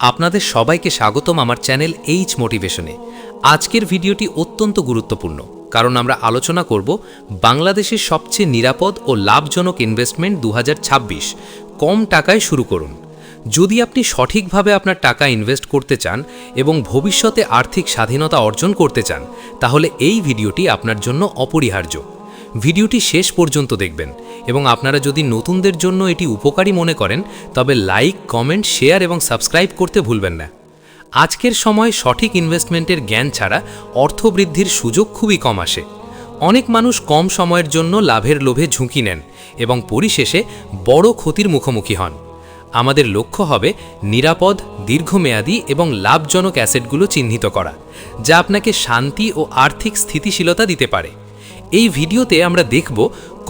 আপনাদের সবাইকে স্বাগতম আমার চ্যানেল এইচ মোটিভেশনে আজকের ভিডিওটি অত্যন্ত গুরুত্বপূর্ণ, কারণ আমরা আলোচনা করব বাংলাদেশের সবচেয়ে নিরাপদ ও লাভজনক ইনভেস্টমেন্ট দু হাজার ছাব্বিশ। কম টাকায় শুরু করুন। যদি আপনি সঠিকভাবে আপনার টাকা ইনভেস্ট করতে চান এবং ভবিষ্যতে আর্থিক স্বাধীনতা অর্জন করতে চান, তাহলে এই ভিডিওটি আপনার জন্য অপরিহার্য। ভিডিওটি শেষ পর্যন্ত দেখবেন এবং আপনারা যদি নতুনদের জন্য এটি উপকারী মনে করেন, তবে লাইক, কমেন্ট, শেয়ার এবং সাবস্ক্রাইব করতে ভুলবেন না। আজকের সময় সঠিক ইনভেস্টমেন্টের জ্ঞান ছাড়া অর্থবৃদ্ধির সুযোগ খুবই কম আসে। অনেক মানুষ কম সময়ের জন্য লাভের লোভে ঝুঁকি নেন এবং পরিশেষে বড় ক্ষতির মুখোমুখি হন। আমাদের লক্ষ্য হবে নিরাপদ, দীর্ঘমেয়াদী এবং লাভজনক অ্যাসেটগুলো চিহ্নিত করা, যা আপনাকে শান্তি ও আর্থিক স্থিতিশীলতা দিতে পারে। এই ভিডিওতে আমরা দেখব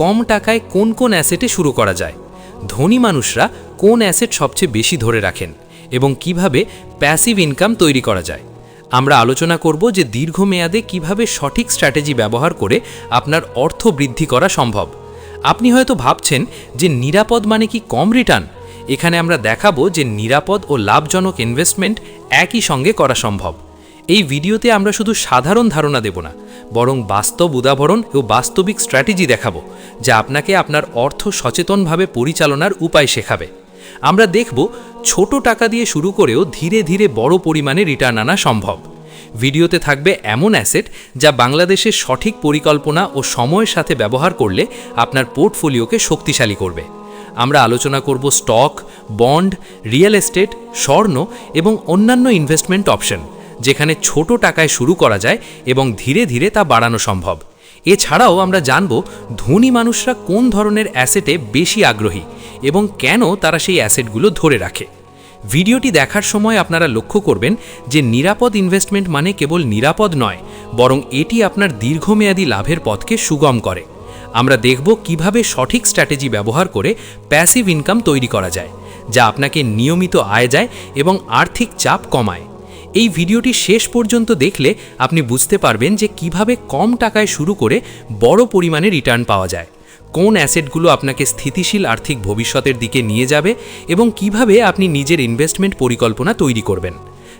কম টাকায় কোন কোন অ্যাসেটে শুরু করা যায়, ধনী মানুষরা কোন অ্যাসেট সবচেয়ে বেশি ধরে রাখেন এবং কীভাবে প্যাসিভ ইনকাম তৈরি করা যায়। আমরা আলোচনা করব যে দীর্ঘমেয়াদে কীভাবে সঠিক স্ট্র্যাটেজি ব্যবহার করে আপনার অর্থ বৃদ্ধি করা সম্ভব। আপনি হয়তো ভাবছেন যে নিরাপদ মানে কি কম রিটার্ন? এখানে আমরা দেখাবো যে নিরাপদ ও লাভজনক ইনভেস্টমেন্ট একই সঙ্গে করা সম্ভব। এই ভিডিওতে আমরা শুধু সাধারণ ধারণা দেব না, বরং বাস্তব উদাহরণ ও বাস্তবিক স্ট্র্যাটেজি দেখাবো, যা আপনাকে আপনার অর্থ সচেতনভাবে পরিচালনার উপায় শেখাবে। আমরা দেখব ছোট টাকা দিয়ে শুরু করেও ধীরে ধীরে বড় পরিমাণে রিটার্ন আনা সম্ভব। ভিডিওতে থাকবে এমন অ্যাসেট যা বাংলাদেশের সঠিক পরিকল্পনা ও সময়ের সাথে ব্যবহার করলে আপনার পোর্টফোলিওকে শক্তিশালী করবে। আমরা আলোচনা করব স্টক, বন্ড, রিয়েল এস্টেট, স্বর্ণ এবং অন্যান্য ইনভেস্টমেন্ট অপশন। যেখানে ছোট টাকায় শুরু করা যায় এবং ধীরে ধীরে তা বাড়ানো সম্ভব। এছাড়াও আমরা জানব ধনী মানুষরা কোন ধরনের অ্যাসেটে বেশি আগ্রহী এবং কেন তারা সেই অ্যাসেটগুলো ধরে রাখে। ভিডিওটি দেখার সময় আপনারা লক্ষ্য করবেন যে নিরাপদ ইনভেস্টমেন্ট মানে কেবল নিরাপদ নয়, বরং এটি আপনার দীর্ঘমেয়াদী লাভের পথকে সুগম করে। আমরা দেখব কীভাবে সঠিক স্ট্র্যাটেজি ব্যবহার করে প্যাসিভ ইনকাম তৈরি করা যায়, যা আপনাকে নিয়মিত আয় যায় এবং আর্থিক চাপ কমায়। এই ভিডিওটি শেষ পর্যন্ত দেখলে আপনি বুঝতে পারবেন যে কীভাবে কম টাকায় শুরু করে বড় পরিমাণে রিটার্ন পাওয়া যায়। কোন অ্যাসেটগুলো আপনাকে স্থিতিশীল আর্থিক ভবিষ্যতের দিকে নিয়ে যাবে এবং কীভাবে আপনি নিজের ইনভেস্টমেন্ট পরিকল্পনা তৈরি করবেন।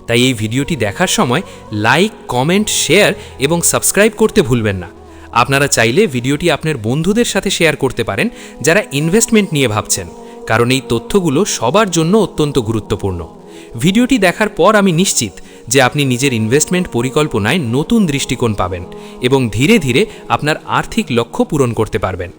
তাই এই ভিডিওটি দেখার সময় লাইক, কমেন্ট, শেয়ার এবং সাবস্ক্রাইব করতে ভুলবেন না। আপনারা চাইলে ভিডিওটি আপনার বন্ধুদের সাথে শেয়ার করতে পারেন যারা ইনভেস্টমেন্ট নিয়ে ভাবছেন, কারণ এই তথ্যগুলো সবার জন্য অত্যন্ত গুরুত্বপূর্ণ। ভিডিওটি দেখার পর আমি নিশ্চিত যে আপনি নিজের ইনভেস্টমেন্ট পরিকল্পনায় নতুন দৃষ্টিকোণ পাবেন এবং ধীরে ধীরে আপনার আর্থিক লক্ষ্য পূরণ করতে পারবেন।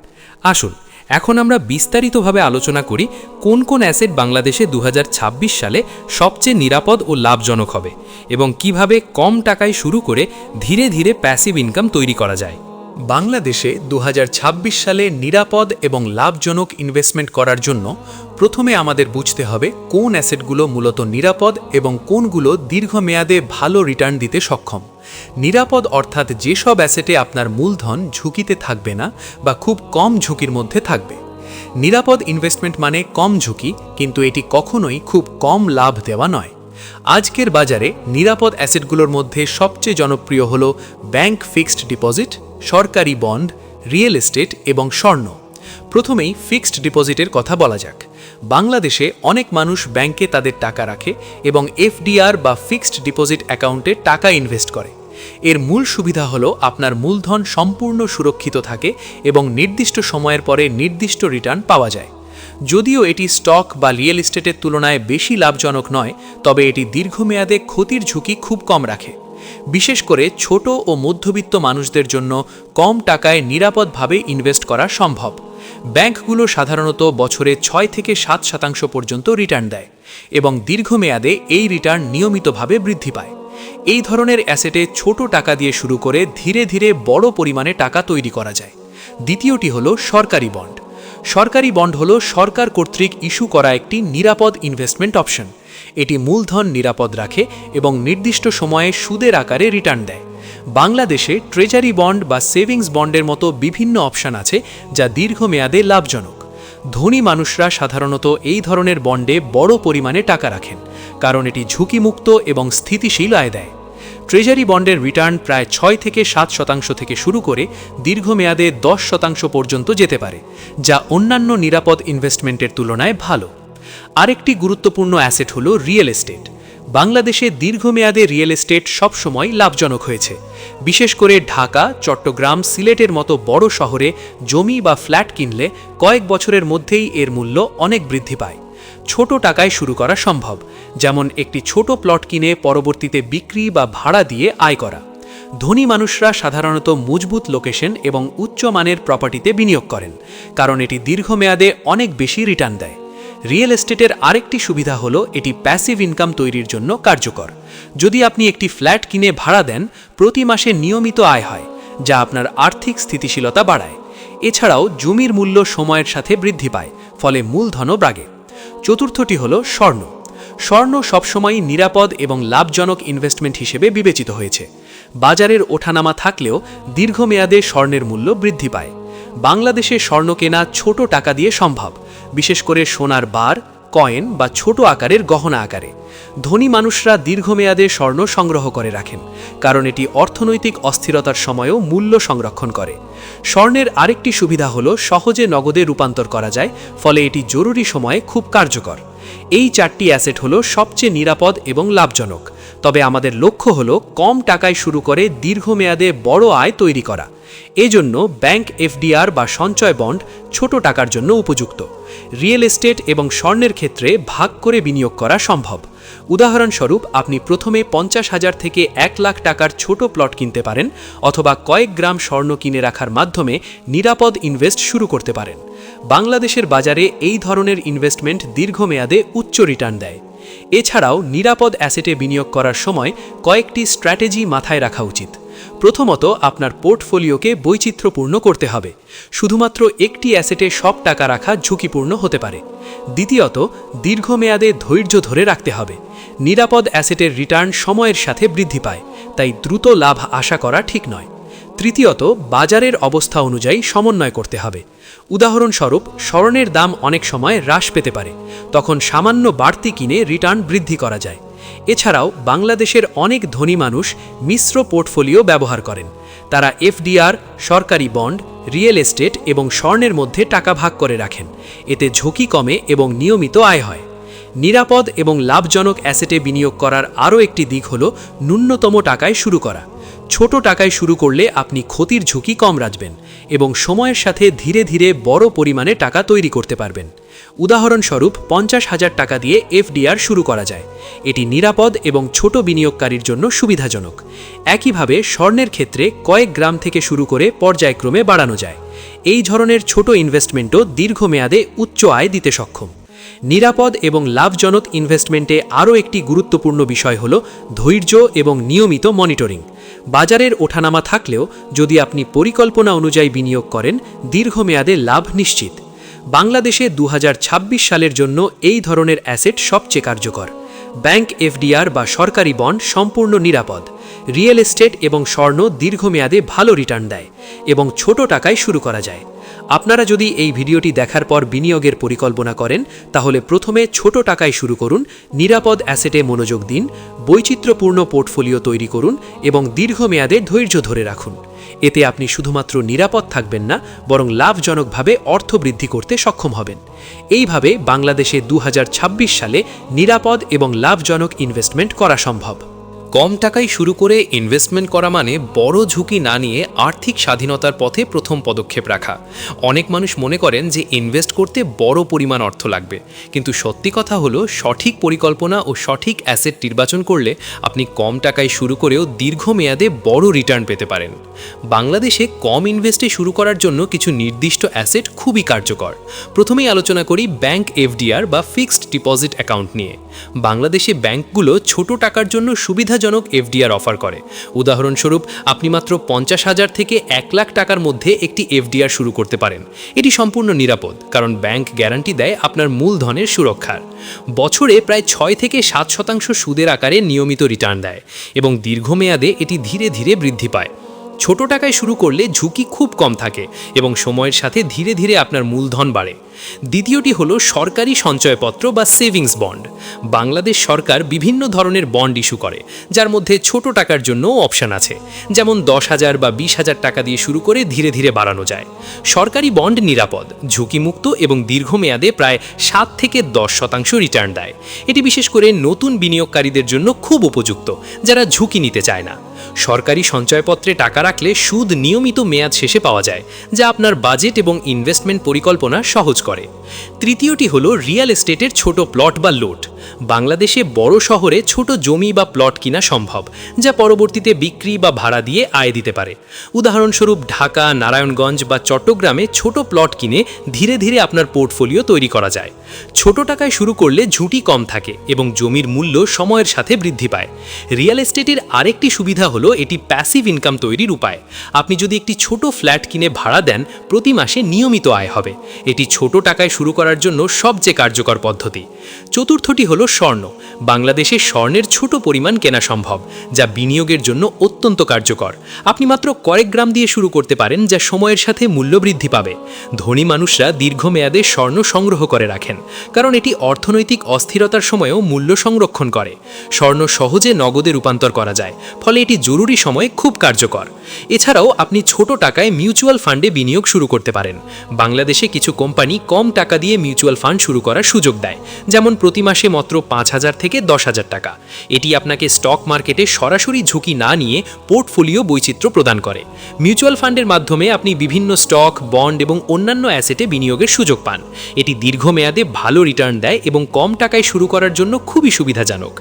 আসুন, এখন আমরা বিস্তারিতভাবে আলোচনা করি কোন কোন অ্যাসেট বাংলাদেশে দু হাজার ছাব্বিশ সালে সবচেয়ে নিরাপদ ও লাভজনক হবে এবং কীভাবে কম টাকায় শুরু করে ধীরে ধীরে প্যাসিভ ইনকাম তৈরি করা যায়। বাংলাদেশে দু হাজার ছাব্বিশ সালে নিরাপদ এবং লাভজনক ইনভেস্টমেন্ট করার জন্য প্রথমে আমাদের বুঝতে হবে কোন অ্যাসেটগুলো মূলত নিরাপদ এবং কোনগুলো দীর্ঘমেয়াদে ভালো রিটার্ন দিতে সক্ষম। নিরাপদ অর্থাৎ যেসব অ্যাসেটে আপনার মূলধন ঝুঁকিতে থাকবে না বা খুব কম ঝুঁকির মধ্যে থাকবে। নিরাপদ ইনভেস্টমেন্ট মানে কম ঝুঁকি, কিন্তু এটি কখনোই খুব কম লাভ দেওয়া নয়। আজকের বাজারে নিরাপদ অ্যাসেটগুলোর মধ্যে সবচেয়ে জনপ্রিয় হল ব্যাংক ফিক্সড ডিপোজিট সরকারি বন্ড রিয়েল এস্টেট এবং স্বর্ণ। প্রথমেই ফিক্সড ডিপোজিটের কথা বলা যাক। বাংলাদেশে অনেক মানুষ ব্যাংকে তাদের টাকা রাখে এবং এফডিআর বা ফিক্সড ডিপোজিট অ্যাকাউন্টে টাকা ইনভেস্ট করে। এর মূল সুবিধা হলো আপনার মূলধন সম্পূর্ণ সুরক্ষিত থাকে এবং নির্দিষ্ট সময়ের পরে নির্দিষ্ট রিটার্ন পাওয়া যায়। যদিও এটি স্টক বা রিয়েল এস্টেটের তুলনায় বেশি লাভজনক নয়, তবে এটি দীর্ঘমেয়াদে ক্ষতির ঝুঁকি খুব কম রাখে। বিশেষ করে ছোট ও মধ্যবিত্ত মানুষদের জন্য কম টাকায় নিরাপদভাবে ইনভেস্ট করা সম্ভব। ব্যাংকগুলো সাধারণত বছরে ছয় থেকে সাত শতাংশ পর্যন্ত রিটার্ন দেয় এবং দীর্ঘমেয়াদে এই রিটার্ন নিয়মিতভাবে বৃদ্ধি পায়। এই ধরনের অ্যাসেটে ছোট টাকা দিয়ে শুরু করে ধীরে ধীরে বড় পরিমাণে টাকা তৈরি করা যায়। দ্বিতীয়টি হল সরকারি বন্ড। সরকারি বন্ড হল সরকার কর্তৃক ইস্যু করা একটি নিরাপদ ইনভেস্টমেন্ট অপশন। এটি মূলধন নিরাপদ রাখে এবং নির্দিষ্ট সময়ে সুদের আকারে রিটার্ন দেয়। বাংলাদেশে ট্রেজারি বন্ড বা সেভিংস বন্ডের মতো বিভিন্ন অপশন আছে যা দীর্ঘমেয়াদে লাভজনক। ধনী মানুষরা সাধারণত এই ধরনের বন্ডে বড় পরিমাণে টাকা রাখেন, কারণ এটি ঝুঁকিমুক্ত এবং স্থিতিশীল আয় দেয়। ট্রেজারি বন্ডের রিটার্ন প্রায় ছয় থেকে সাত শতাংশ থেকে শুরু করে দীর্ঘমেয়াদে দশ শতাংশ পর্যন্ত যেতে পারে, যা অন্যান্য নিরাপদ ইনভেস্টমেন্টের তুলনায় ভালো। আরেকটি গুরুত্বপূর্ণ অ্যাসেট হল রিয়েল এস্টেট। বাংলাদেশে দীর্ঘমেয়াদে রিয়েল এস্টেট সবসময় লাভজনক হয়েছে। বিশেষ করে ঢাকা, চট্টগ্রাম, সিলেটের মতো বড় শহরে জমি বা ফ্ল্যাট কিনলে কয়েক বছরের মধ্যেই এর মূল্য অনেক বৃদ্ধি পায়। ছোট টাকায় শুরু করা সম্ভব, যেমন একটি ছোট প্লট কিনে পরবর্তীতে বিক্রি বা ভাড়া দিয়ে আয় করা। ধনী মানুষরা সাধারণত মজবুত লোকেশন এবং উচ্চমানের প্রপার্টিতে বিনিয়োগ করেন, কারণ এটি দীর্ঘমেয়াদে অনেক বেশি রিটার্ন দেয়। রিয়েল এস্টেটের আরেকটি সুবিধা হলো এটি প্যাসিভ ইনকাম তৈরির জন্য কার্যকর। যদি আপনি একটি ফ্ল্যাট কিনে ভাড়া দেন, প্রতি মাসে নিয়মিত আয় হয়, যা আপনার আর্থিক স্থিতিশীলতা বাড়ায়। এছাড়াও জমির মূল্য সময়ের সাথে বৃদ্ধি পায়, ফলে মূলধনও বাড়ে। চতুর্থটি হল স্বর্ণ। স্বর্ণ সবসময়ই নিরাপদ এবং লাভজনক ইনভেস্টমেন্ট হিসেবে বিবেচিত হয়েছে। বাজারের ওঠানামা থাকলেও দীর্ঘমেয়াদে স্বর্ণের মূল্য বৃদ্ধি পায়। বাংলাদেশে স্বর্ণ কেনা ছোট টাকা দিয়ে সম্ভব, বিশেষ করে সোনার বার, কয়েন বা ছোট আকারের গহনা আকারে। ধনী মানুষরা দীর্ঘমেয়াদে স্বর্ণ সংগ্রহ করে রাখেন, কারণ এটি অর্থনৈতিক অস্থিরতার সময়ও মূল্য সংরক্ষণ করে। স্বর্ণের আরেকটি সুবিধা হল সহজে নগদে রূপান্তর করা যায়, ফলে এটি জরুরি সময়ে খুব কার্যকর। এই চারটি অ্যাসেট হলো সবচেয়ে নিরাপদ এবং লাভজনক। তবে আমাদের লক্ষ্য হলো কম টাকায় শুরু করে দীর্ঘমেয়াদে বড় আয় তৈরি করা। এজন্য ব্যাংক এফডিআর বা সঞ্চয় বন্ড ছোট টাকার জন্য উপযুক্ত। রিয়েল এস্টেট এবং স্বর্ণের ক্ষেত্রে ভাগ করে বিনিয়োগ করা সম্ভব। উদাহরণস্বরূপ, আপনি প্রথমে পঞ্চাশ হাজার থেকে এক লাখ টাকার ছোট প্লট কিনতে পারেন অথবা কয়েক গ্রাম স্বর্ণ কিনে রাখার মাধ্যমে নিরাপদ ইনভেস্ট শুরু করতে পারেন। বাংলাদেশের বাজারে এই ধরনের ইনভেস্টমেন্ট দীর্ঘমেয়াদে উচ্চ রিটার্ন দেয়। এছাড়াও নিরাপদ অ্যাসেটে বিনিয়োগ করার সময় কয়েকটি স্ট্র্যাটেজি মাথায় রাখা উচিত। প্রথমত, আপনার পোর্টফোলিওকে বৈচিত্র্যপূর্ণ করতে হবে। শুধুমাত্র একটি অ্যাসেটে সব টাকা রাখা ঝুঁকিপূর্ণ হতে পারে। দ্বিতীয়ত, দীর্ঘমেয়াদে ধৈর্য ধরে রাখতে হবে। নিরাপদ অ্যাসেটের রিটার্ন সময়ের সাথে বৃদ্ধি পায়, তাই দ্রুত লাভ আশা করা ঠিক নয়। তৃতীয়ত, বাজারের অবস্থা অনুযায়ী সমন্বয় করতে হবে। উদাহরণস্বরূপ, স্বর্ণের দাম অনেক সময় হ্রাস পেতে পারে। তখন সামান্য বাড়তি কিনে রিটার্ন বৃদ্ধি করা যায়। এছাড়াও, বাংলাদেশের অনেক ধনী মানুষ মিশ্র পোর্টফোলিও ব্যবহার করেন। তারা এফডিআর, সরকারি বন্ড, রিয়েল এস্টেট এবং স্বর্ণের মধ্যে টাকা ভাগ করে রাখেন। এতে ঝুঁকি কমে এবং নিয়মিত আয় হয়। নিরাপদ এবং লাভজনক অ্যাসেটে বিনিয়োগ করার আরও একটি দিক হল ন্যূনতম টাকায় শুরু করা। ছোট টাকায় শুরু করলে আপনি ক্ষতির ঝুঁকি কম রাখবেন এবং সময়ের সাথে ধীরে ধীরে বড় পরিমাণে টাকা তৈরি করতে পারবেন। উদাহরণস্বরূপ, পঞ্চাশ হাজার টাকা দিয়ে এফডিআর শুরু করা যায়। এটি নিরাপদ এবং ছোট বিনিয়োগকারীর জন্য সুবিধাজনক। একইভাবে, স্বর্ণের ক্ষেত্রে কয়েক গ্রাম থেকে শুরু করে পর্যায়ক্রমে বাড়ানো যায়। এই ধরনের ছোট ইনভেস্টমেন্টও দীর্ঘমেয়াদে উচ্চ আয় দিতে সক্ষম। নিরাপদ এবং লাভজনক ইনভেস্টমেন্টে আরও একটি গুরুত্বপূর্ণ বিষয় হল ধৈর্য এবং নিয়মিত মনিটরিং বাজারের ওঠানামা থাকলেও যদি আপনি পরিকল্পনা অনুযায়ী বিনিয়োগ করেন, দীর্ঘমেয়াদে লাভ নিশ্চিত। বাংলাদেশে দু হাজার ছাব্বিশ সালের জন্য এই ধরনের অ্যাসেট সবচেয়ে কার্যকর। ব্যাংক এফডিআর বা সরকারি বন্ড সম্পূর্ণ নিরাপদ। রিয়েল এস্টেট এবং স্বর্ণ দীর্ঘমেয়াদে ভালো রিটার্ন দেয় এবং ছোট টাকায় শুরু করা যায়। আপনারা যদি এই ভিডিওটি দেখার পর বিনিয়োগের পরিকল্পনা করেন, তাহলে প্রথমে ছোট টাকায় শুরু করুন, নিরাপদ অ্যাসেটে মনোযোগ দিন, বৈচিত্র্যপূর্ণ পোর্টফোলিও তৈরি করুন এবং দীর্ঘমেয়াদে ধৈর্য ধরে রাখুন। এতে আপনি শুধুমাত্র নিরাপদ থাকবেন না, বরং লাভজনকভাবে অর্থ বৃদ্ধি করতে সক্ষম হবেন। এইভাবে বাংলাদেশে দু হাজার ছাব্বিশ সালে নিরাপদ এবং লাভজনক ইনভেস্টমেন্ট করা সম্ভব। কম টাকায় শুরু করে ইনভেস্টমেন্ট করা মানে বড় ঝুঁকি না নিয়ে আর্থিক স্বাধীনতার পথে প্রথম পদক্ষেপ রাখা। অনেক মানুষ মনে করেন যে ইনভেস্ট করতে বড় পরিমাণ অর্থ লাগবে। কিন্তু সত্যি কথা হলো, সঠিক পরিকল্পনা ও সঠিক অ্যাসেট নির্বাচন করলে আপনি কম টাকায় শুরু করেও দীর্ঘমেয়াদে বড় রিটার্ন পেতে পারেন। বাংলাদেশে কম ইনভেস্টে শুরু করার জন্য কিছু নির্দিষ্ট অ্যাসেট খুবই কার্যকর। প্রথমেই আলোচনা করি ব্যাংক এফডিআর বা ফিক্সড ডিপোজিট অ্যাকাউন্ট নিয়ে। বাংলাদেশে ব্যাংকগুলো ছোট টাকার জন্য সুবিধাজনক এফডিআর অফার করে। উদাহরণস্বরূপ, আপনি মাত্র পঞ্চাশ হাজার থেকে এক লাখ টাকার মধ্যে একটি এফডিআর শুরু করতে পারেন। এটি সম্পূর্ণ নিরাপদ, কারণ ব্যাংক গ্যারান্টি দেয় আপনার মূলধনের সুরক্ষার। বছরে প্রায় ছয় থেকে সাত শতাংশ সুদের আকারে নিয়মিত রিটার্ন দেয় এবং দীর্ঘমেয়াদে এটি ধীরে ধীরে বৃদ্ধি পায়। ছোট টাকায় শুরু করলে ঝুঁকি খুব কম থাকে এবং সময়ের সাথে ধীরে ধীরে আপনার মূলধন বাড়ে। দ্বিতীয়টি হলো সরকারি সঞ্চয়পত্র বা সেভিংস বন্ড। বাংলাদেশ সরকার বিভিন্ন ধরনের বন্ড ইস্যু করে, যার মধ্যে ছোট টাকার জন্য অপশান আছে। যেমন দশ হাজার বা বিশ হাজার টাকা দিয়ে শুরু করে ধীরে ধীরে বাড়ানো যায়। সরকারি বন্ড নিরাপদ, ঝুঁকিমুক্ত এবং দীর্ঘমেয়াদে প্রায় সাত থেকে দশ শতাংশ রিটার্ন দেয়। এটি বিশেষ করে নতুন বিনিয়োগকারীদের জন্য খুব উপযুক্ত, যারা ঝুঁকি নিতে চায় না। সরকারি সঞ্চয়পত্রে টাকা রাখলে সুদ নিয়মিত মেয়াদ শেষে পাওয়া যায়, যা আপনার বাজেট এবং ইনভেস্টমেন্ট পরিকল্পনা সহজ করে। তৃতীয়টি হলো রিয়েল এস্টেটের ছোট প্লট বা লোট। বাংলাদেশে বড় শহরে ছোট জমি বা প্লট কিনা সম্ভব, যা পরবর্তীতে বিক্রি বা ভাড়া দিয়ে আয় দিতে পারে। উদাহরণস্বরূপ ঢাকা, নারায়ণগঞ্জ বা চট্টগ্রামে ছোট প্লট কিনে ধীরে ধীরে আপনার পোর্টফোলিও তৈরি করা যায়। ছোট টাকায় শুরু করলে ঝুঁটি কম থাকে এবং জমির মূল্য সময়ের সাথে বৃদ্ধি পায়। রিয়েল এস্টেটের আরেকটি সুবিধা হলো এটি প্যাসিভ ইনকাম তৈরির উপায়। আপনি যদি একটি ছোট ফ্ল্যাট কিনে ভাড়া দেন, প্রতি মাসে নিয়মিত আয় হবে। এটি ছোট টাকায় শুরু করার জন্য সবচেয়ে কার্যকর পদ্ধতি। চতুর্থটি হলো স্বর্ণ। বাংলাদেশে স্বর্ণের ছোট পরিমাণ কেনা সম্ভব, যা বিনিয়োগের জন্য অত্যন্ত কার্যকর। আপনি মাত্র কয়েক গ্রাম দিয়ে শুরু করতে পারেন, যা সময়ের সাথে মূল্য বৃদ্ধি পাবে। ধনী মানুষরা দীর্ঘমেয়াদে স্বর্ণ সংগ্রহ করে রাখেন, কারণ এটি অর্থনৈতিক অস্থিরতার সময়েও মূল্য সংরক্ষণ করে। স্বর্ণ সহজে নগদে রূপান্তর করা যায়, ফলে এটি জরুরি সময়ে খুব কার্যকর। এছাড়াও আপনি ছোট টাকায় মিউচুয়াল ফান্ডে বিনিয়োগ শুরু করতে পারেন। বাংলাদেশে কিছু কোম্পানি কম টাকা দিয়ে মিউচুয়াল ফান্ড শুরু করার সুযোগ দেয়, যেমন প্রতি মাসে মাত্র পাঁচ হাজার থেকে দশ হাজার টাকা। এটি আপনাকে স্টক মার্কেটে সরাসরি ঝুঁকি না নিয়ে পোর্টফোলিও বৈচিত্র্য প্রদান করে। মিউচুয়াল ফান্ডের মাধ্যমে আপনি বিভিন্ন স্টক, বন্ড এবং অন্যান্য অ্যাসেটে বিনিয়োগের সুযোগ পান। এটি দীর্ঘমেয়াদে ভালো রিটার্ন দেয় এবং কম টাকায় শুরু করার জন্য খুবই সুবিধাজনক।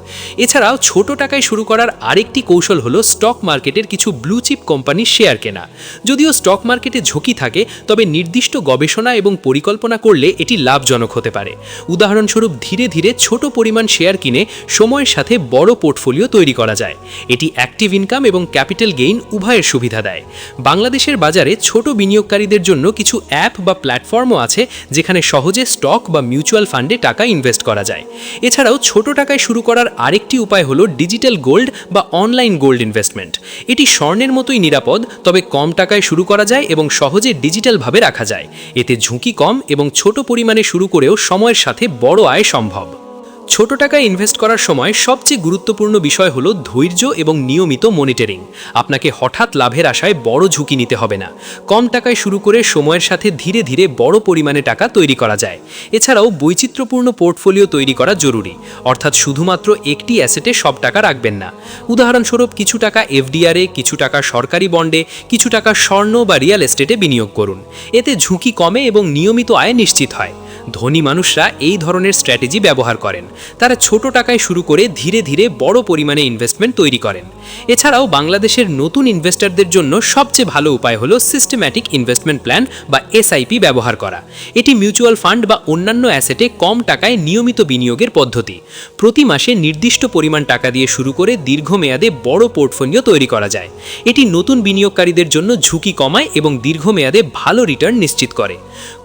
এছাড়াও ছোট টাকায় শুরু করার আরেকটি কৌশল হলো স্টক মার্কেটের কিছু ব্লু চিপ কোম্পানির শেয়ার কেনা। যদিও স্টক মার্কেটে ঝুঁকি থাকে, তবে নির্দিষ্ট গবেষণা এবং পরিকল্পনা করলে এটি লাভজনক হতে পারে। উদাহরণস্বরূপ, ধীরে ধীরে ছোট পরিমাণ শেয়ার কিনে সময়ের সাথে বড় পোর্টফোলিও তৈরি করা যায়। এটি অ্যাক্টিভ ইনকাম এবং ক্যাপিটাল গেইন উভয়ের সুবিধা দেয়। বাংলাদেশের বাজারে ছোট বিনিয়োগকারীদের জন্য কিছু অ্যাপ বা প্ল্যাটফর্মও আছে, যেখানে সহজে স্টক বা মিউচুয়াল ফান্ডে টাকা ইনভেস্ট করা যায়। এছাড়াও ছোট টাকায় শুরু করার আরেকটি উপায় হলো ডিজিটাল গোল্ড বা অনলাইন গোল্ড ইনভেস্টমেন্ট এটি স্বর্ণের মতোই নিরাপদ, তবে কম টাকায় শুরু করা যায় এবং সহজে ডিজিটালভাবে রাখা যায়। এতে ঝুঁকি কম এবং ছোট পরিমাণে শুরু করেও সময়ের সাথে বড় আয় সম্ভব। ছোট টাকায় ইনভেস্ট করার সময় সবচেয়ে গুরুত্বপূর্ণ বিষয় হলো ধৈর্য এবং নিয়মিত মনিটরিং আপনাকে হঠাৎ লাভের আশায় বড় ঝুঁকি নিতে হবে না। কম টাকায় শুরু করে সময়ের সাথে ধীরে ধীরে বড় পরিমাণে টাকা তৈরি করা যায়। এছাড়াও বৈচিত্র্যপূর্ণ পোর্টফোলিও তৈরি করা জরুরি। অর্থাৎ শুধুমাত্র একটি অ্যাসেটে সব টাকা রাখবেন না। উদাহরণস্বরূপ কিছু টাকা এফডিআরে কিছু টাকা সরকারি বন্ডে কিছু টাকা স্বর্ণ বা রিয়েল এস্টেটে বিনিয়োগ করুন। এতে ঝুঁকি কমে এবং নিয়মিত আয় নিশ্চিত হয়। ধনী মানুষরা এই ধরনের স্ট্র্যাটেজি ব্যবহার করেন। তারা ছোট টাকায় শুরু করে ধীরে ধীরে বড় পরিমাণে ইনভেস্টমেন্ট তৈরি করেন। এছাড়াও বাংলাদেশের নতুন ইনভেস্টরদের জন্য সবচেয়ে ভালো উপায় হলো সিস্টেম্যাটিক ইনভেস্টমেন্ট প্ল্যান বা এসআইপি ব্যবহার করা। এটি মিউচুয়াল ফান্ড বা অন্যান্য অ্যাসেটে কম টাকায় নিয়মিত বিনিয়োগের পদ্ধতি। প্রতি মাসে নির্দিষ্ট পরিমাণ টাকা দিয়ে শুরু করে দীর্ঘমেয়াদে বড় পোর্টফোলিও তৈরি করা যায়। এটি নতুন বিনিয়োগকারীদের জন্য ঝুঁকি কমায় এবং দীর্ঘমেয়াদে ভালো রিটার্ন নিশ্চিত করে।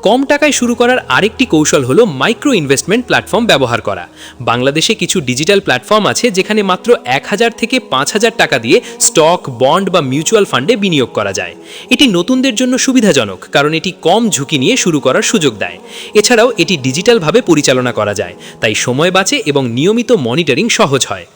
কম টাকায় শুরু করার আরেকটি কৌশল হলো মাইক্রো ইনভেস্টমেন্ট প্ল্যাটফর্ম ব্যবহার করা। বাংলাদেশে কিছু ডিজিটাল প্ল্যাটফর্ম আছে যেখানে মাত্র এক হাজার থেকে পাঁচ হাজার টাকা দিয়ে স্টক, বন্ড বা মিউচুয়াল ফান্ডে বিনিয়োগ করা যায়। এটি নতুনদের জন্য সুবিধাজনক, কারণ এটি কম ঝুঁকি নিয়ে শুরু করার সুযোগ দেয়। এছাড়াও এটি ডিজিটালভাবে পরিচালনা করা যায়, তাই সময় বাঁচে এবং নিয়মিত মনিটরিং সহজ হয়।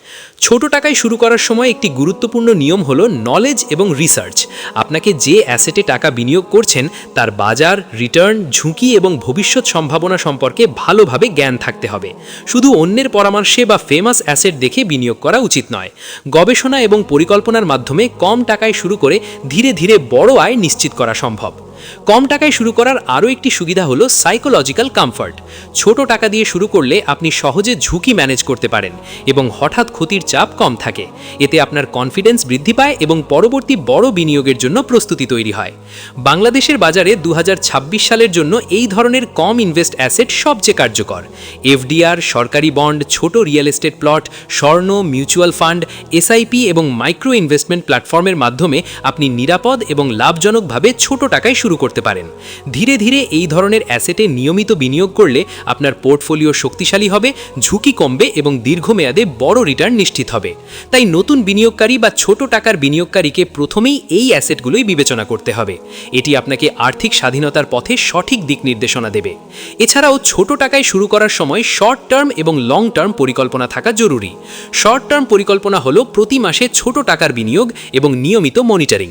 ছোট টাকায় শুরু করার সময় একটি গুরুত্বপূর্ণ নিয়ম হলো নলেজ এবং রিসার্চ আপনাকে যে অ্যাসেটে টাকা বিনিয়োগ করছেন, তার বাজার রিটার্ন ঝুঁকি এবং ভবিষ্যৎ সম্ভাবনা সম্পর্কে ভালোভাবে জ্ঞান থাকতে হবে। শুধু অন্যের পরামর্শে বা ফেমাস অ্যাসেট দেখে বিনিয়োগ করা উচিত নয়। গবেষণা এবং পরিকল্পনার মাধ্যমে কম টাকায় শুরু করে ধীরে ধীরে বড় আয় নিশ্চিত করা সম্ভব। কম টাকায় শুরু করার আরও একটি সুবিধা হলো সাইকোলজিক্যাল কমফর্ট ছোট টাকা দিয়ে শুরু করলে আপনি সহজে ঝুঁকি ম্যানেজ করতে পারেন এবং হঠাৎ ক্ষতির চাপ কম থাকে। এতে আপনার কনফিডেন্স বৃদ্ধি পায় এবং পরবর্তী বড় বিনিয়োগের জন্য প্রস্তুতি তৈরি হয়। বাংলাদেশের বাজারে দু হাজার ছাব্বিশ সালের জন্য এই ধরনের কম ইনভেস্ট অ্যাসেট সবচেয়ে কার্যকর। এফডিআর, সরকারি বন্ড ছোট রিয়েল এস্টেট প্লট স্বর্ণ মিউচুয়াল ফান্ড এসআইপি এবং মাইক্রো ইনভেস্টমেন্ট প্ল্যাটফর্মের মাধ্যমে আপনি নিরাপদ এবং লাভজনকভাবে ছোট টাকায় শুরু করতে পারেন। ধীরে ধীরে এই ধরনের অ্যাসেটে নিয়মিত বিনিয়োগ করলে আপনার পোর্টফোলিও শক্তিশালী হবে, ঝুঁকি কমবে এবং দীর্ঘমেয়াদে বড় রিটার্ন নিশ্চিত হবে। তাই নতুন বিনিয়োগকারী বা ছোট টাকার বিনিয়োগকারীকে প্রথমেই এই অ্যাসেটগুলোই বিবেচনা করতে হবে। এটি আপনাকে আর্থিক স্বাধীনতার পথে সঠিক দিক নির্দেশনা দেবে। এছাড়াও ছোট টাকায় শুরু করার সময় শর্ট টার্ম এবং লং টার্ম পরিকল্পনা থাকা জরুরি। শর্ট টার্ম পরিকল্পনা হলো প্রতি মাসে ছোট টাকার বিনিয়োগ এবং নিয়মিত মনিটরিং।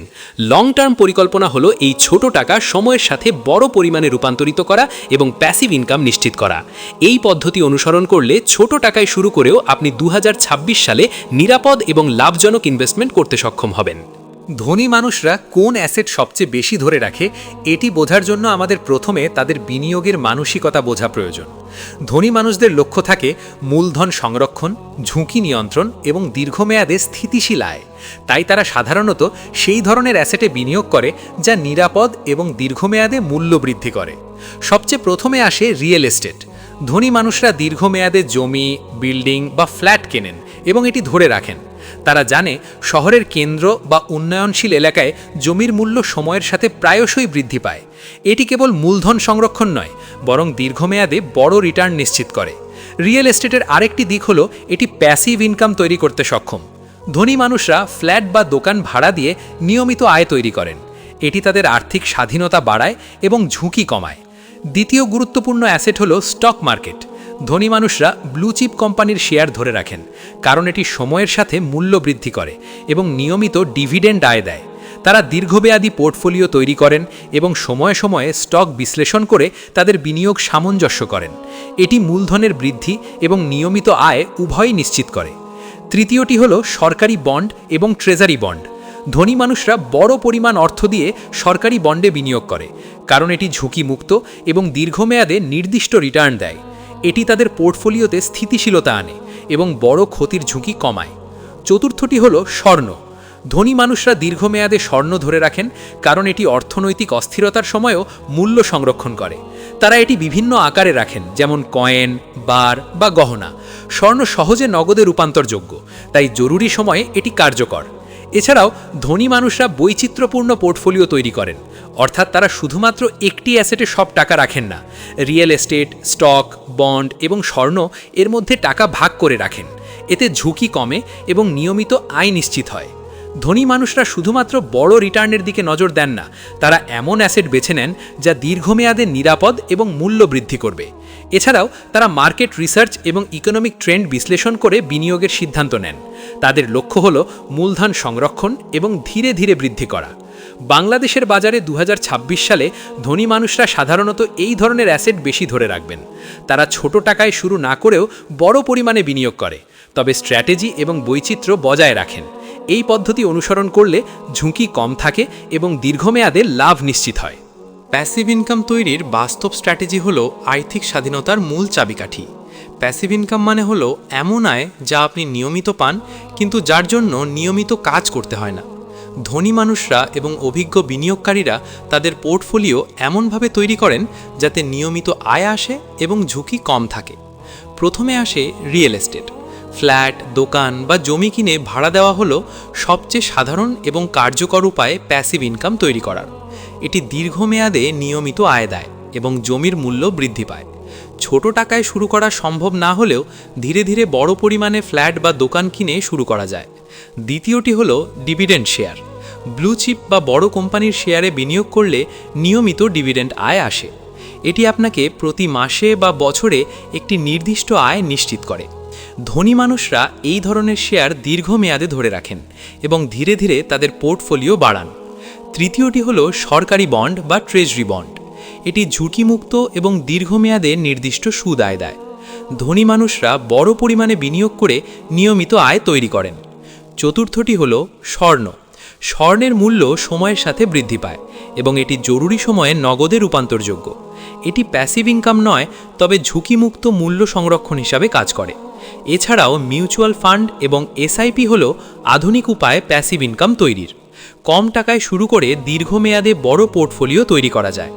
লং টার্ম পরিকল্পনা হলো এই ছোট টাকা সময়ের সাথে বড় পরিমাণে রূপান্তরিত করা এবং প্যাসিভ ইনকাম নিশ্চিত করা। এই পদ্ধতি অনুসরণ করলে ছোট টাকায় শুরু করেও আপনি দু হাজার ছাব্বিশ সালে নিরাপদ এবং লাভজনক ইনভেস্টমেন্ট করতে সক্ষম হবেন। ধনী মানুষরা কোন অ্যাসেট সবচেয়ে বেশি ধরে রাখে, এটি বোঝার জন্য আমাদের প্রথমে তাদের বিনিয়োগের মানসিকতা বোঝা প্রয়োজন। ধনী মানুষদের লক্ষ্য থাকে মূলধন সংরক্ষণ, ঝুঁকি নিয়ন্ত্রণ এবং দীর্ঘমেয়াদে স্থিতিশীল আয়। তাই তারা সাধারণত সেই ধরনের অ্যাসেটে বিনিয়োগ করে যা নিরাপদ এবং দীর্ঘমেয়াদে মূল্য বৃদ্ধি করে। সবচেয়ে প্রথমে আসে রিয়েল এস্টেট। ধনী মানুষরা দীর্ঘমেয়াদে জমি, বিল্ডিং বা ফ্ল্যাট কেনেন এবং এটি ধরে রাখেন। তারা জানে শহরের কেন্দ্র বা উন্নয়নশীল এলাকায় জমির মূল্য সময়ের সাথে প্রায়শই বৃদ্ধি পায়। এটি কেবল মূলধন সংরক্ষণ নয়, বরং দীর্ঘমেয়াদে বড় রিটার্ন নিশ্চিত করে। রিয়েল এস্টেটের আরেকটি দিক হলো এটি প্যাসিভ ইনকাম তৈরি করতে সক্ষম। ধনী মানুষরা ফ্ল্যাট বা দোকান ভাড়া দিয়ে নিয়মিত আয় তৈরি করেন। এটি তাদের আর্থিক স্বাধীনতা বাড়ায় এবং ঝুঁকি কমায়। দ্বিতীয় গুরুত্বপূর্ণ অ্যাসেট হলো স্টক মার্কেট। ধনী মানুষরা ব্লু চিপ কোম্পানির শেয়ার ধরে রাখেন, কারণ এটি সময়ের সাথে মূল্য বৃদ্ধি করে এবং নিয়মিত ডিভিডেন্ড আয় দেয়। তারা দীর্ঘমেয়াদী পোর্টফোলিও তৈরি করেন এবং সময়ে সময়ে স্টক বিশ্লেষণ করে তাদের বিনিয়োগ সামঞ্জস্য করেন। এটি মূলধনের বৃদ্ধি এবং নিয়মিত আয় উভয়ই নিশ্চিত করে। তৃতীয়টি হল সরকারি বন্ড এবং ট্রেজারি বন্ড ধনী মানুষরা বড় পরিমাণ অর্থ দিয়ে সরকারি বন্ডে বিনিয়োগ করে, কারণ এটি ঝুঁকিমুক্ত এবং দীর্ঘমেয়াদে নির্দিষ্ট রিটার্ন দেয়। এটি তাদের পোর্টফোলিওতে স্থিতিশীলতা আনে এবং বড় ক্ষতির ঝুঁকি কমায়। চতুর্থটি হল স্বর্ণ। ধনী মানুষরা দীর্ঘমেয়াদে স্বর্ণ ধরে রাখেন কারণ এটি অর্থনৈতিক অস্থিরতার সময়ও মূল্য সংরক্ষণ করে। তারা এটি বিভিন্ন আকারে রাখেন, যেমন কয়েন, বার বা গহনা। স্বর্ণ সহজে নগদে রূপান্তরযোগ্য, তাই জরুরি সময়ে এটি কার্যকর। এছাড়াও ধনী মানুষরা বৈচিত্র্যপূর্ণ পোর্টফোলিও তৈরি করেন। অর্থাৎ তারা শুধুমাত্র একটি অ্যাসেটে সব টাকা রাখেন না। রিয়েল এস্টেট, স্টক, বন্ড এবং স্বর্ণ এর মধ্যে টাকা ভাগ করে রাখেন। এতে ঝুঁকি কমে এবং নিয়মিত আয় নিশ্চিত হয়। ধনী মানুষরা শুধুমাত্র বড় রিটার্নের দিকে নজর দেন না। তারা এমন অ্যাসেট বেছে নেন যা দীর্ঘমেয়াদে নিরাপদ এবং মূল্য বৃদ্ধি করবে। এছাড়াও তারা মার্কেট রিসার্চ এবং ইকোনমিক ট্রেন্ড বিশ্লেষণ করে বিনিয়োগের সিদ্ধান্ত নেন। তাদের লক্ষ্য হল মূলধন সংরক্ষণ এবং ধীরে ধীরে বৃদ্ধি করা। বাংলাদেশের বাজারে দু হাজার ছাব্বিশ সালে ধনী মানুষরা সাধারণত এই ধরনের অ্যাসেট বেশি ধরে রাখবেন। তারা ছোট টাকায় শুরু না করেও বড় পরিমাণে বিনিয়োগ করে। তবে স্ট্র্যাটেজি এবং বৈচিত্র্য বজায় রাখেন। এই পদ্ধতি অনুসরণ করলে ঝুঁকি কম থাকে এবং দীর্ঘমেয়াদে লাভ নিশ্চিত হয়। প্যাসিভ ইনকাম তৈরির বাস্তব স্ট্র্যাটেজি হলো আর্থিক স্বাধীনতার মূল চাবিকাঠি। প্যাসিভ ইনকাম মানে হলো এমন আয় যা আপনি নিয়মিত পান, কিন্তু যার জন্য নিয়মিত কাজ করতে হয় না। ধনী মানুষরা এবং অভিজ্ঞ বিনিয়োগকারীরা তাদের পোর্টফোলিও এমনভাবে তৈরি করেন যাতে নিয়মিত আয় আসে এবং ঝুঁকি কম থাকে। প্রথমে আসে রিয়েল এস্টেট ফ্ল্যাট দোকান বা জমি কিনে ভাড়া দেওয়া হলো সবচেয়ে সাধারণ এবং কার্যকর উপায়ে প্যাসিভ ইনকাম তৈরি করার। এটি দীর্ঘমেয়াদে নিয়মিত আয় দেয় এবং জমির মূল্য বৃদ্ধি পায়। ছোট টাকায় শুরু করা সম্ভব না হলেও ধীরে ধীরে বড় পরিমাণে ফ্ল্যাট বা দোকান কিনে শুরু করা যায়। দ্বিতীয়টি হল ডিভিডেন্ড শেয়ার। ব্লু চিপ বা বড় কোম্পানির শেয়ারে বিনিয়োগ করলে নিয়মিত ডিভিডেন্ড আয় আসে। এটি আপনাকে প্রতি মাসে বা বছরে একটি নির্দিষ্ট আয় নিশ্চিত করে। ধনী মানুষরা এই ধরনের শেয়ার দীর্ঘমেয়াদে ধরে রাখেন এবং ধীরে ধীরে তাদের পোর্টফোলিও বাড়ান। তৃতীয়টি হল সরকারি বন্ড বা ট্রেজরি বন্ড। এটি ঝুঁকিমুক্ত এবং দীর্ঘমেয়াদে নির্দিষ্ট সুদ আয় দেয়। ধনী মানুষরা বড় পরিমাণে বিনিয়োগ করে নিয়মিত আয় তৈরি করেন। চতুর্থটি হল স্বর্ণ। স্বর্ণের মূল্য সময়ের সাথে বৃদ্ধি পায় এবং এটি জরুরি সময়ে নগদে রূপান্তরযোগ্য। এটি প্যাসিভ ইনকাম নয়, তবে ঝুঁকিমুক্ত মূল্য সংরক্ষণ হিসাবে কাজ করে। এছাড়াও মিউচুয়াল ফান্ড এবং এসআইপি হল আধুনিক উপায়ে প্যাসিভ ইনকাম তৈরির। কম টাকায় শুরু করে দীর্ঘমেয়াদে বড় পোর্টফোলিও তৈরি করা যায়।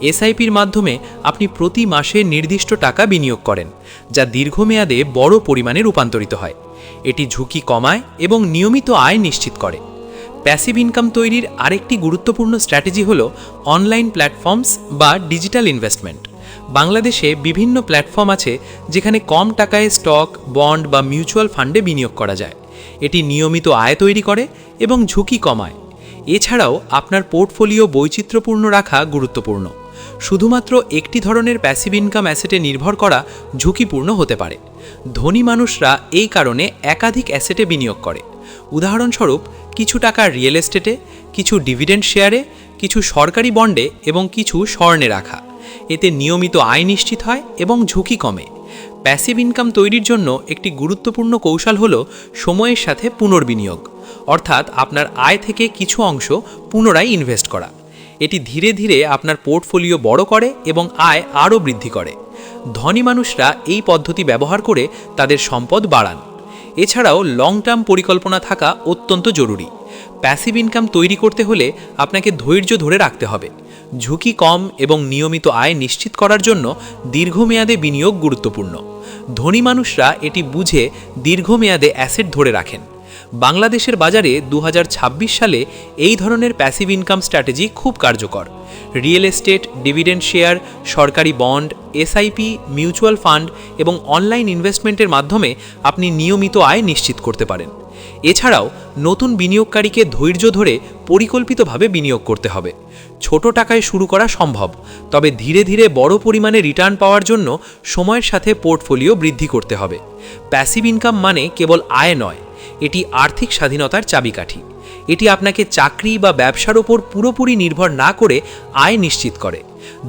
এসআইপির মাধ্যমে আপনি প্রতি মাসে নির্দিষ্ট টাকা বিনিয়োগ করেন, যা দীর্ঘমেয়াদে বড় পরিমাণে রূপান্তরিত হয়। এটি ঝুঁকি কমায় এবং নিয়মিত আয় নিশ্চিত করে। প্যাসিভ ইনকাম তৈরির আরেকটি গুরুত্বপূর্ণ স্ট্র্যাটেজি হল অনলাইন প্ল্যাটফর্মস বা ডিজিটাল ইনভেস্টমেন্ট। বাংলাদেশে বিভিন্ন প্ল্যাটফর্ম আছে যেখানে কম টাকায় স্টক, বন্ড বা মিউচুয়াল ফান্ডে বিনিয়োগ করা যায়। এটি নিয়মিত আয় তৈরি করে এবং ঝুঁকি কমায়। এছাড়াও আপনার পোর্টফোলিও বৈচিত্র্যপূর্ণ রাখা গুরুত্বপূর্ণ। শুধুমাত্র একটি ধরনের প্যাসিভ ইনকাম অ্যাসেটে নির্ভর করা ঝুঁকিপূর্ণ হতে পারে। ধনী মানুষরা এই কারণে একাধিক অ্যাসেটে বিনিয়োগ করে। উদাহরণস্বরূপ, কিছু টাকা রিয়েল এস্টেটে কিছু ডিভিডেন্ড শেয়ারে কিছু সরকারি বন্ডে এবং কিছু স্বর্ণে রাখা। এতে নিয়মিত আয় নিশ্চিত হয় এবং ঝুঁকি কমে। প্যাসিভ ইনকাম তৈরির জন্য একটি গুরুত্বপূর্ণ কৌশল হল সময়ের সাথে পুনর্বিনিয়োগ। অর্থাৎ আপনার আয় থেকে কিছু অংশ পুনরায় ইনভেস্ট করা। এটি ধীরে ধীরে আপনার পোর্টফোলিও বড় করে এবং আয় আরও বৃদ্ধি করে। ধনী মানুষরা এই পদ্ধতি ব্যবহার করে তাদের সম্পদ বাড়ান। এছাড়াও লং টার্ম পরিকল্পনা থাকা অত্যন্ত জরুরি। প্যাসিভ ইনকাম তৈরি করতে হলে আপনাকে ধৈর্য ধরে রাখতে হবে। ঝুঁকি কম এবং নিয়মিত আয় নিশ্চিত করার জন্য দীর্ঘমেয়াদে বিনিয়োগ গুরুত্বপূর্ণ। ধনী মানুষরা এটি বুঝে দীর্ঘমেয়াদে অ্যাসেট ধরে রাখেন। বাংলাদেশের বাজারে দু হাজার ছাব্বিশ সালে এই ধরনের প্যাসিভ ইনকাম স্ট্র্যাটেজি খুব কার্যকর। রিয়েল এস্টেট ডিভিডেন্ড শেয়ার সরকারি বন্ড এসআইপি মিউচুয়াল ফান্ড এবং অনলাইন ইনভেস্টমেন্টের মাধ্যমে আপনি নিয়মিত আয় নিশ্চিত করতে পারেন। এছাড়াও নতুন বিনিয়োগকারীকে ধৈর্য ধরে পরিকল্পিতভাবে বিনিয়োগ করতে হবে। ছোট টাকায় শুরু করা সম্ভব, তবে ধীরে ধীরে বড় পরিমাণে রিটার্ন পাওয়ার জন্য সময়ের সাথে পোর্টফোলিও বৃদ্ধি করতে হবে। প্যাসিভ ইনকাম মানে কেবল আয় নয় এটি আর্থিক স্বাধীনতার চাবিকাঠি। এটি আপনাকে চাকরি বা ব্যবসার ওপর পুরোপুরি নির্ভর না করে আয় নিশ্চিত করে।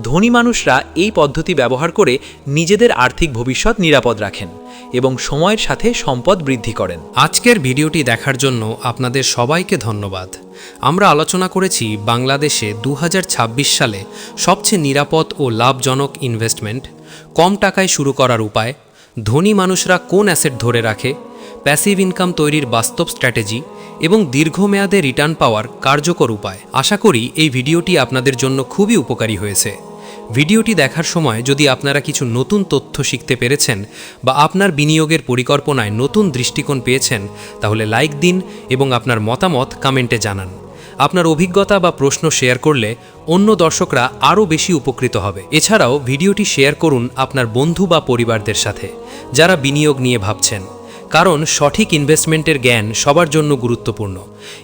ধনী মানুষরা এই পদ্ধতি ব্যবহার করে নিজেদের আর্থিক ভবিষ্যৎ নিরাপদ রাখেন এবং সময়ের সাথে সম্পদ বৃদ্ধি করেন। আজকের ভিডিওটি দেখার জন্য আপনাদের সবাইকে ধন্যবাদ। আমরা আলোচনা করেছি বাংলাদেশে দু হাজার ছাব্বিশ সালে সবচেয়ে নিরাপদ ও লাভজনক ইনভেস্টমেন্ট কম টাকায় শুরু করার উপায়, ধনী মানুষরা কোন অ্যাসেট ধরে রাখে প্যাসিভ ইনকাম তৈরির বাস্তব স্ট্র্যাটেজি এবং দীর্ঘমেয়াদে রিটার্ন পাওয়ার কার্যকর উপায়। আশা করি এই ভিডিওটি আপনাদের জন্য খুবই উপকারী হয়েছে। ভিডিওটি দেখার সময় যদি আপনারা কিছু নতুন তথ্য শিখতে পেরেছেন বা আপনার বিনিয়োগের পরিকল্পনায় নতুন দৃষ্টিকোণ পেয়েছেন, তাহলে লাইক দিন এবং আপনার মতামত কমেন্টে জানান। আপনার অভিজ্ঞতা বা প্রশ্ন শেয়ার করলে অন্য দর্শকরা আরও বেশি উপকৃত হবে। এছাড়াও ভিডিওটি শেয়ার করুন আপনার বন্ধু বা পরিবারদের সাথে, যারা বিনিয়োগ নিয়ে ভাবছেন। কারণ সঠিক ইনভেস্টমেন্টের জ্ঞান সবার জন্য গুরুত্বপূর্ণ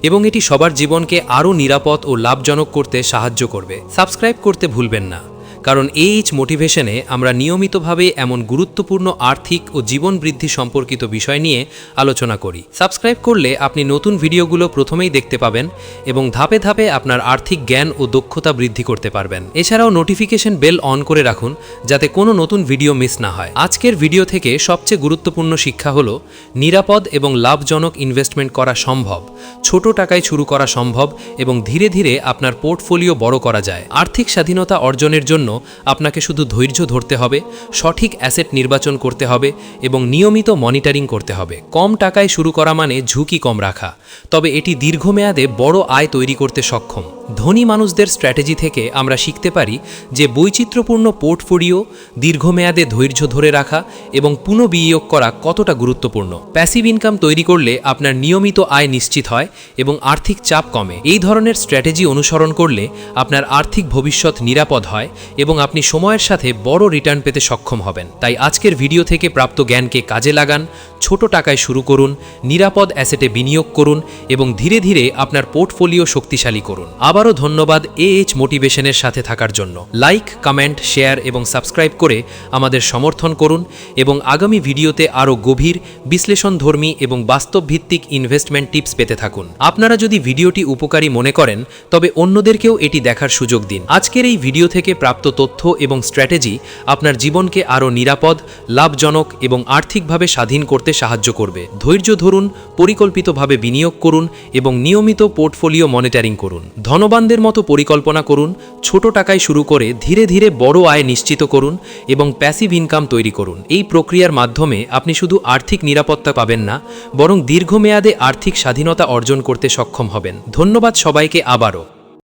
এবং এটি সবার জীবনকে আরও নিরাপদ ও লাভজনক করতে সাহায্য করবে। সাবস্ক্রাইব করতে ভুলবেন না। কারণ এইচ মোটিভেশনে আমরা নিয়মিতভাবে এমন গুরুত্বপূর্ণ আর্থিক ও জীবন বৃদ্ধি সম্পর্কিত বিষয় নিয়ে আলোচনা করি। সাবস্ক্রাইব করলে আপনি নতুন ভিডিওগুলো প্রথমেই দেখতে পাবেন এবং ধাপে ধাপে আপনার আর্থিক জ্ঞান ও দক্ষতা বৃদ্ধি করতে পারবেন। এছাড়াও নোটিফিকেশন বেল অন করে রাখুন যাতে কোনো নতুন ভিডিও মিস না হয়। আজকের ভিডিও থেকে সবচেয়ে গুরুত্বপূর্ণ শিক্ষা হলো, নিরাপদ এবং লাভজনক ইনভেস্টমেন্ট করা সম্ভব, ছোট টাকায় শুরু করা সম্ভব এবং ধীরে ধীরে আপনার পোর্টফোলিও বড় করা যায়। আর্থিক স্বাধীনতা অর্জনের জন্য আপনাকে শুধু ধৈর্য ধরতে হবে, সঠিক অ্যাসেট নির্বাচন করতে হবে এবং নিয়মিত মনিটরিং করতে হবে। কম টাকায় শুরু করা মানে ঝুঁকি কম রাখা। তবে এটি দীর্ঘমেয়াদে বড় আয় তৈরি করতে সক্ষম। ধনী মানুষদের স্ট্র্যাটেজি থেকে আমরা শিখতে পারি যে বৈচিত্র্যপূর্ণ পোর্টফোলিও দীর্ঘমেয়াদে ধৈর্য ধরে রাখা এবং পুনঃবিনিয়োগ করা কতটা গুরুত্বপূর্ণ। প্যাসিভ ইনকাম তৈরি করলে আপনার নিয়মিত আয় নিশ্চিত হয় এবং আর্থিক চাপ কমে। এই ধরনের স্ট্র্যাটেজি অনুসরণ করলে আপনার আর্থিক ভবিষ্যৎ নিরাপদ হয় এবং আপনি সময়ের সাথে বড় রিটার্ন পেতে সক্ষম হবেন। তাই আজকের ভিডিও থেকে প্রাপ্ত জ্ঞানকে কাজে লাগান, ছোট টাকায় শুরু করুন, নিরাপদ অ্যাসেটে বিনিয়োগ করুন এবং ধীরে ধীরে আপনার পোর্টফোলিও শক্তিশালী করুন। আবারও ধন্যবাদ এএইচ মোটিভেশনের সাথে থাকার জন্য। লাইক কমেন্ট শেয়ার এবং সাবস্ক্রাইব করে আমাদের সমর্থন করুন এবং আগামী ভিডিওতে আরও গভীর, বিশ্লেষণধর্মী এবং বাস্তব ভিত্তিক ইনভেস্টমেন্ট টিপস পেতে থাকুন। আপনারা যদি ভিডিওটি উপকারী মনে করেন, তবে অন্যদেরকেও এটি দেখার সুযোগ দিন। আজকের এই ভিডিও থেকে প্রাপ্ত তথ্য এবং স্ট্র্যাটেজি আপনার জীবনকে আরও নিরাপদ, লাভজনক এবং আর্থিকভাবে স্বাধীন করতে সাহায্য করবে। ধৈর্য ধরুন, পরিকল্পিতভাবে বিনিয়োগ করুন এবং নিয়মিত পোর্টফোলিও মনিটরিং করুন। ধনবানদের মতো পরিকল্পনা করুন, ছোট টাকায় শুরু করে ধীরে ধীরে বড় আয় নিশ্চিত করুন এবং প্যাসিভ ইনকাম তৈরি করুন। এই প্রক্রিয়ার মাধ্যমে আপনি শুধু আর্থিক নিরাপত্তা পাবেন না, বরং দীর্ঘমেয়াদে আর্থিক স্বাধীনতা অর্জন করতে সক্ষম হবেন। ধন্যবাদ সবাইকে, আবারও।